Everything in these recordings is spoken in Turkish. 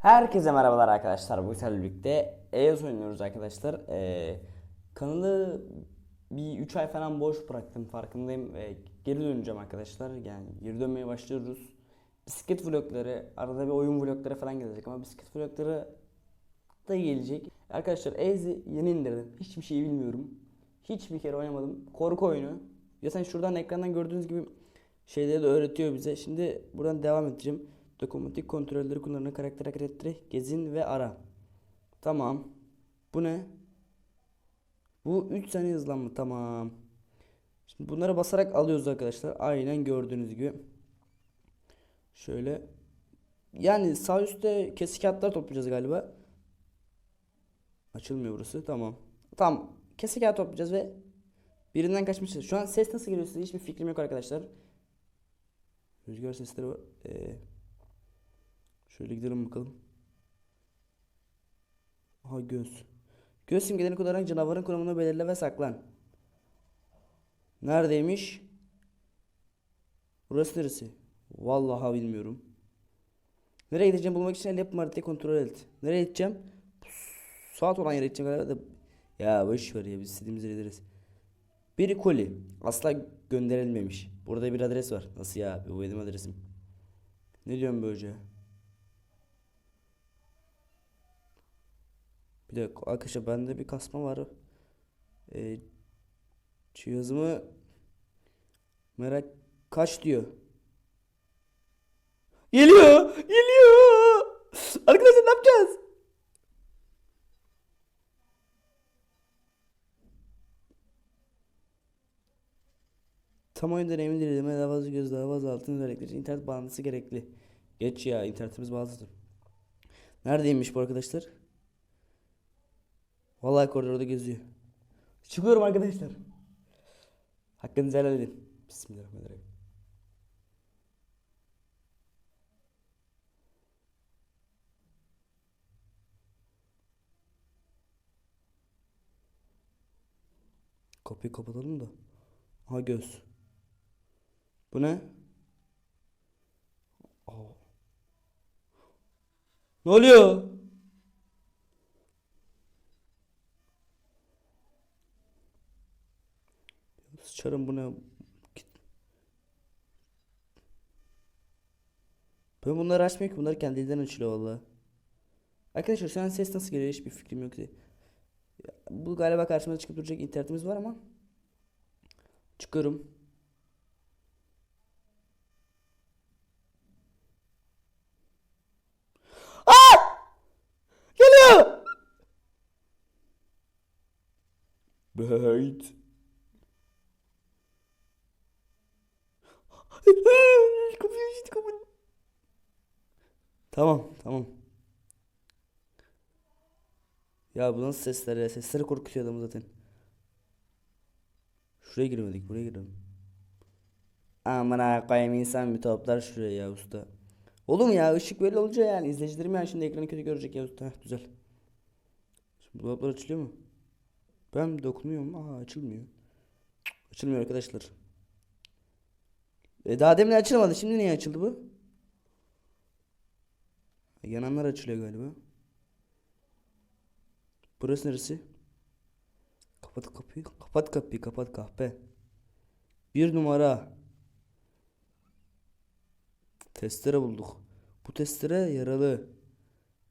Herkese merhabalar arkadaşlar. Bu sefer birlikte EOS oynuyoruz arkadaşlar. Ee, kanalı bir 3 ay falan boş bıraktım farkındayım. Ee, geri döneceğim arkadaşlar. Yani geri dönmeye başlıyoruz. Bisiklet vlogları, arada bir oyun vlogları falan gelecek ama bisiklet vlogları da gelecek. Arkadaşlar EOS'i yeni indirdim. Hiçbir şey bilmiyorum. Hiçbir kere oynamadım. Korku oyunu. Zaten şuradan ekrandan gördüğünüz gibi şeyleri de öğretiyor bize. Şimdi buradan devam edeceğim. Dokunmatik kontrolleri kullanarak karakter hareketleri gezin ve ara. Tamam. Bu ne? Bu 3 saniye hızlanma. Tamam. Şimdi bunlara basarak alıyoruz arkadaşlar. Aynen gördüğünüz gibi. Şöyle. Yani sağ üstte kesik kağıtlar toplayacağız galiba. Açılmıyor burası. Tamam. Tamam. Kesik kağıt toplayacağız ve birinden kaçmışız. Şu an ses nasıl geliyor size hiçbir fikrim yok arkadaşlar. Rüzgar sesleri var. Ee, şöyle gidelim bakalım. Aha göz. Göz simgelerini kullanarak canavarın konumunu belirle ve saklan. Neredeymiş? Burası neresi? Vallahi bilmiyorum. Nereye gideceğim bulmak için el yapma kontrol et. Nereye gideceğim? Saat olan yere gideceğim galiba da. Ya boş ver ya biz istediğimiz yere gideriz. Bir koli. Asla gönderilmemiş. Burada bir adres var. Nasıl ya? Bu benim adresim. Ne diyorsun böyle? Bir dakika arkadaşlar bende bir kasma var. Ee, cihazımı merak kaç diyor. Geliyor. Geliyor. Arkadaşlar ne yapacağız? Tam oyun deneyimi dileme daha fazla göz daha fazla altın özellikleri internet bağlantısı gerekli. Geç ya internetimiz bağlı. Neredeymiş bu arkadaşlar? Vallahi koridorda geziyor. Çıkıyorum arkadaşlar. Hakkınızı helal edin. Bismillahirrahmanirrahim. Kapıyı kapatalım da. Aha göz. Bu ne? Aa. Ne oluyor? Sıçarım bu ne? Ben bunları açmıyorum ki bunlar kendiliğinden açılıyor valla. Arkadaşlar şu an ses nasıl geliyor hiçbir fikrim yok. Ya, Bu galiba karşımıza çıkıp duracak internetimiz var ama. Çıkıyorum. Geliyor. Bait. Kapıyı açtı kapıyı. Tamam tamam. Ya bu nasıl sesler ya? Sesleri korkutuyor adamı zaten. Şuraya girmedik buraya girelim. Aman koyayım insan bir toplar şuraya ya usta. Oğlum ya ışık böyle olunca yani izleyicilerim yani şimdi ekranı kötü görecek ya usta. Heh, güzel. Şimdi dolaplar açılıyor mu? Ben dokunuyorum. Aa açılmıyor. Açılmıyor arkadaşlar. E, daha demin açılmadı. Şimdi niye açıldı bu? Yananlar açılıyor galiba. Burası neresi? Kapat kapıyı. Kapat kapıyı. Kapat kahpe. Bir numara. Testere bulduk. Bu testere yaralı.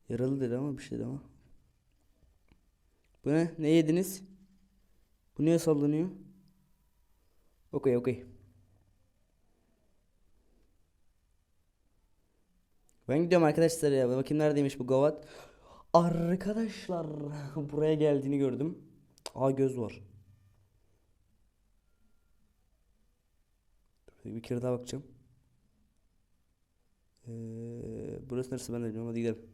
Yaralı dedi ama bir şey dedi ama. Bu ne? Ne yediniz? Bu niye sallanıyor? Okey okey. Ben gidiyorum arkadaşlar ya. Bakayım neredeymiş bu gavat. Arkadaşlar buraya geldiğini gördüm. Aa göz var. Bir kere daha bakacağım. Ee, burası neresi ben de bilmiyorum. Hadi gidelim.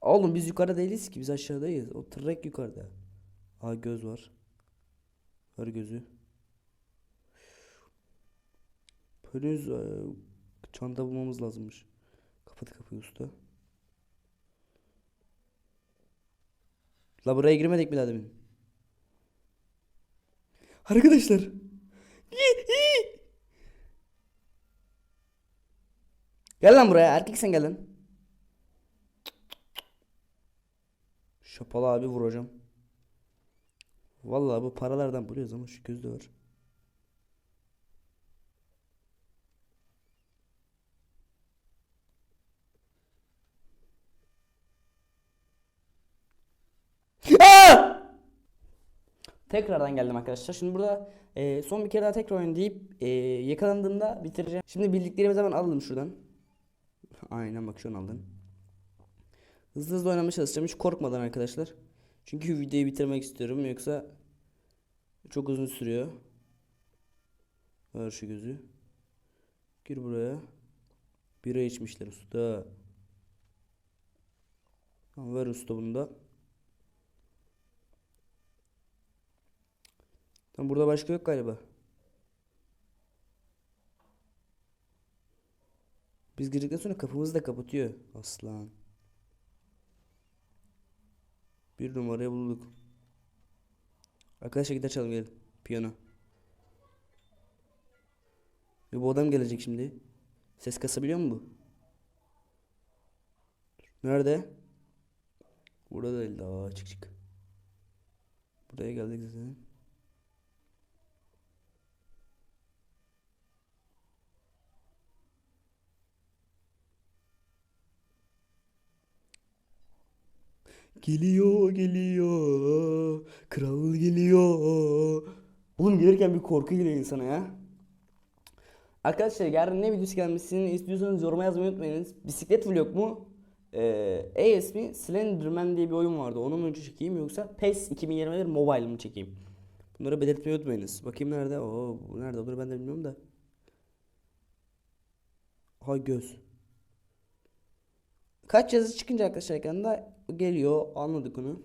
Oğlum biz yukarıda değiliz ki. Biz aşağıdayız. O trek yukarıda. Aa göz var. Ver gözü. Henüz Çanta bulmamız lazımmış. Kapat kapıyı usta. La buraya girmedik mi daha demin? Arkadaşlar. gel lan buraya erkeksen gel lan. Şapalı abi vuracağım. Vallahi bu paralardan buluyoruz ama şu gözde var. Tekrardan geldim arkadaşlar. Şimdi burada e, son bir kere daha tekrar oynayıp e, yakalandığımda bitireceğim. Şimdi bildiklerimizi hemen alalım şuradan. Aynen bak şu an aldın. Hızlı hızlı oynamaya çalışacağım hiç korkmadan arkadaşlar. Çünkü videoyu bitirmek istiyorum yoksa çok uzun sürüyor. Ver şu gözü. Gir buraya. Bira içmişler usta. Ver usta bunu da. Tamam burada başka yok galiba. Biz girdikten sonra kapımızı da kapatıyor. Aslan. Bir numarayı bulduk. Arkadaşlar gitar çalalım gelin. Piyano. Ve bu adam gelecek şimdi. Ses kasabiliyor mu bu? Nerede? Burada değil daha çık çık. Buraya geldik zaten. Geliyor geliyor. Kral geliyor. Oğlum gelirken bir korku geliyor insana ya. Arkadaşlar yarın ne videosu gelmesini istiyorsanız yoruma yazmayı unutmayınız. Bisiklet vlog mu? Ee, AS mi? Slenderman diye bir oyun vardı. Onu mu çekeyim yoksa PES 2021 Mobile mi çekeyim? Bunları belirtmeyi unutmayınız. Bakayım nerede? Oo, bu nerede olur ben de bilmiyorum da. Ha göz. Kaç yazı çıkınca arkadaşlar ekranda geliyor. Anladık onu.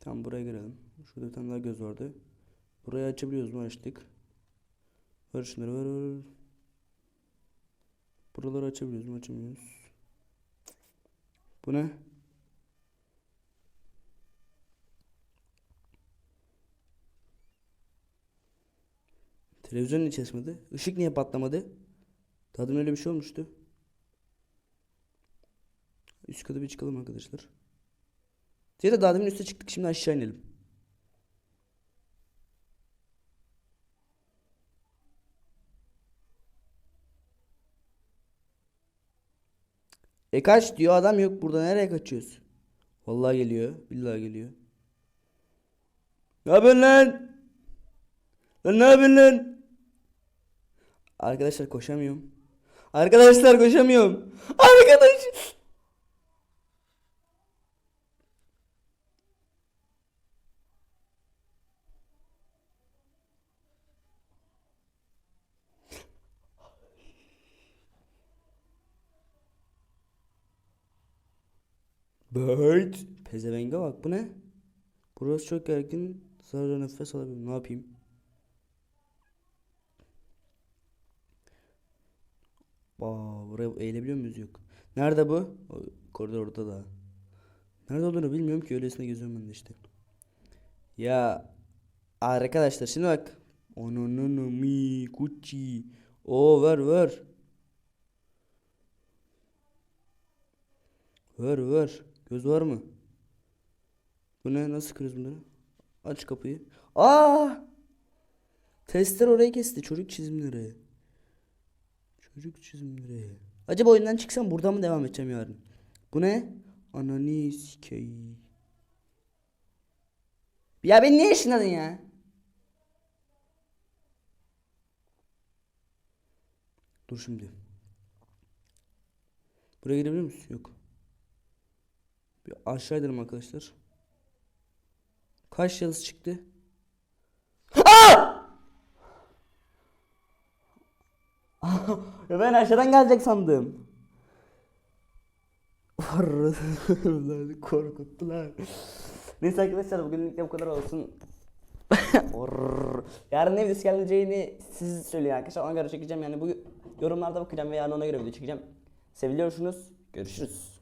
Tamam buraya girelim. Şurada bir tane daha göz vardı. Burayı açabiliyoruz mu? Açtık. Ver şunları ver ver. Buraları açabiliyoruz mu? Açamıyoruz. Bu ne? Televizyon niye çalışmadı? Işık niye patlamadı? Demin öyle bir şey olmuştu. Üst kata bir çıkalım arkadaşlar. Ya da daha demin üste çıktık şimdi aşağı inelim. E kaç diyor adam yok burada nereye kaçıyoruz? Vallahi geliyor. Billahi geliyor. Ne yapıyorsun lan? Lan ne yapıyorsun lan? Arkadaşlar koşamıyorum. Arkadaşlar koşamıyorum. Arkadaş. Bird. Pezevenge bak bu ne? Burası çok gergin. Sadece nefes alabilirim. Ne yapayım? Aa, buraya eğilebiliyor muyuz? Yok. Nerede bu? O, koridor orada da. Nerede olduğunu bilmiyorum ki öylesine geziyorum ben de işte. Ya arkadaşlar şimdi bak. Ononunu mi Gucci. O ver ver. Ver ver. Göz var mı? Bu ne? Nasıl kırıyoruz bunları? Aç kapıyı. Aa! Testler orayı kesti. Çocuk çizimleri. Çocuk çizimleri. Acaba oyundan çıksam buradan mı devam edeceğim yarın? Bu ne? Ananı sikeyim. Ya beni niye ışınladın ya? Dur şimdi. Buraya girebilir misin? Yok. Bir aşağı edelim arkadaşlar. Kaç yıldız çıktı? ya ben aşağıdan gelecek sandım. Korkuttular. Neyse arkadaşlar bugünlük bu kadar olsun. Yarın ne videosu geleceğini siz söyleyin arkadaşlar. Ona göre çekeceğim yani bu yorumlarda bakacağım ve yarın ona göre video çekeceğim. Seviliyorsunuz. Görüşürüz.